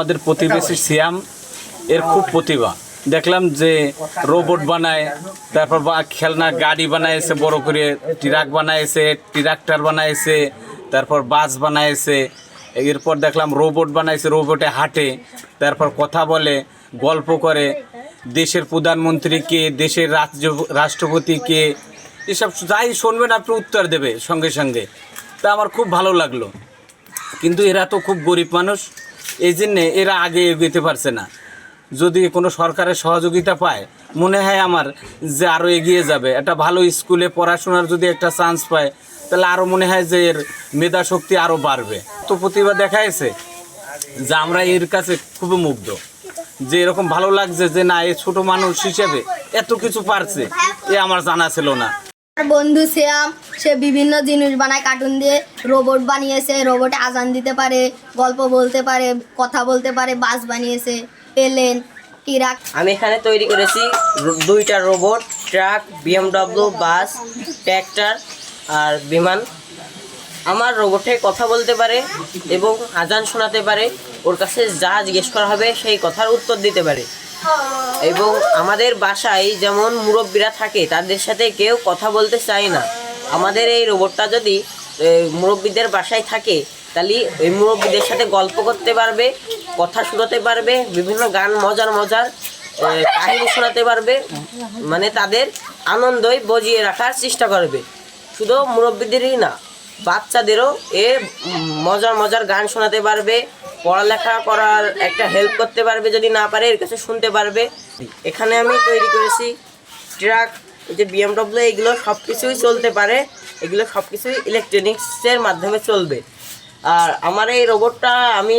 আমাদের প্রতিবেশী সিয়াম, এর খুব প্রতিভা। দেখলাম যে রোবট বানায়, তারপর বা খেলনা, গাড়ি বানাইছে, বড় করে ট্রাক বানাইছে ট্রাক্টর বানাইছে, তারপর বাস বানাইছে। এরপর দেখলাম রোবট বানাইছে, রোবটে হাঁটে, তারপর কথা বলে, গল্প করে। দেশের প্রধানমন্ত্রীকে দেশের রাজ্য রাষ্ট্রপতিকে এসব যাই শুনবেন আপনি উত্তর দেবে সঙ্গে সঙ্গে। তা আমার খুব ভালো লাগল। কিন্তু এরা তো খুব গরিব মানুষ। এই জন্যে এরা আগে এগোতে পারছে না। যদি কোনো সরকারের সহযোগিতা পায়, মনে হয় আমার যে আরও এগিয়ে যাবে। একটা ভালো স্কুলে পড়াশোনার যদি একটা চান্স পায়, তাহলে আরও মনে হয় যে এর মেধা শক্তি আরও বাড়বে। তো প্রতিভা দেখাইছে যে আমরা এর কাছে খুবই মুগ্ধ। যে এরকম ভালো লাগছে যে না, এ ছোট মানুষ হিসেবে এত কিছু পারছে, এ আমার জানা ছিল না। আমার বন্ধু শ্যাম, সে বিভিন্ন জিনিস বানায় কার্টুন দিয়ে রোবট বানিয়েছে রোবটে আজান দিতে পারে, গল্প বলতে পারে, কথা বলতে পারে, বাস বানিয়েছে, প্লেন, ট্রাক। আমি এখানে তৈরি করেছি দুইটা robot truck BMW bus tractor আর বিমান। আমার রোবটে কথা বলতে পারে এবং আজান শোনাতে পারে। ওর কাছে যা জিজ্ঞেস করা হবে সেই কথার উত্তর দিতে পারে। এবং আমাদের বাসায় যেমন মুরব্বীরা থাকে, তাদের সাথে কেউ কথা বলতে চায় না। আমাদের এই রোবটটা যদি মুরব্বীদের বাসায় থাকে, তাহলে এই মুরব্বীদের সাথে গল্প করতে পারবে, কথা শোনাতে পারবে, বিভিন্ন গান মজার মজার কাহিনী শোনাতে পারবে মানে তাদের আনন্দই বজিয়ে রাখার চেষ্টা করবে। শুধু মুরব্বীদেরই না বাচ্চাদেরও এ মজার মজার গান শোনাতে পারবে, পড়ালেখা করার একটা হেল্প করতে পারবে যদি না পারে, এর কাছে শুনতে পারবে। এখানে আমি তৈরি করেছি ট্রাক, এই যে বিএমডব্লিউ এগুলো সব কিছুই চলতে পারে, এগুলো সব কিছুই ইলেকট্রনিক্সের মাধ্যমে চলবে। আর আমার এই রোবটটা আমি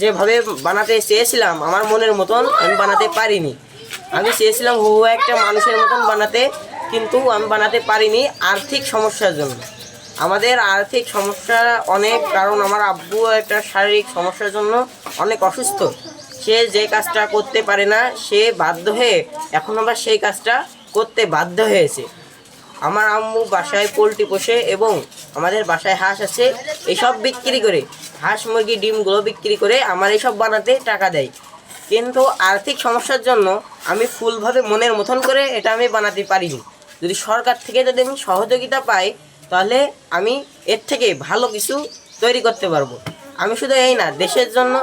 যেভাবে বানাতে চেয়েছিলাম, আমার মনের মতন আমি বানাতে পারিনি। আমি চেয়েছিলাম হু হু একটা মানুষের মতন বানাতে, কিন্তু আমি বানাতে পারিনি আর্থিক সমস্যার জন্য। আমাদের আর্থিক সমস্যা অনেক, কারণ আমার আব্বু একটা শারীরিক সমস্যার জন্য অনেক অসুস্থ। সে যে কাজটা করতে পারে না, সে বাধ্য হয়ে এখন আবার সেই কাজটা করতে বাধ্য হয়েছে। আমার আম্মু বাসায় পোলট্রি পোষে এবং আমাদের বাসায় হাঁস আছে এইসব বিক্রি করে, হাঁস, মুরগি, ডিমগুলো বিক্রি করে আমার এইসব বানাতে টাকা দেয়। কিন্তু আর্থিক সমস্যার জন্য আমি ফুলভাবে মনের মতন করে এটা আমি বানাতে পারিনি। যদি সরকার থেকে যদি আমি সহযোগিতা পাই তাহলে আমি এর থেকে ভালো কিছু তৈরি করতে পারব। আমি শুধু এই না, দেশের জন্য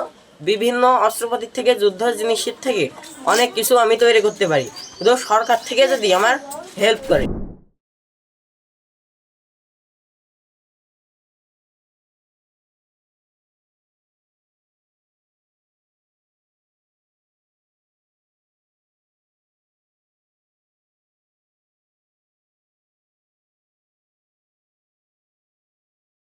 বিভিন্ন অস্ত্রপাতির থেকে যুদ্ধ জিনিসের থেকে অনেক কিছু আমি তৈরি করতে পারি। শুধু সরকার থেকে যদি আমার হেল্প করে।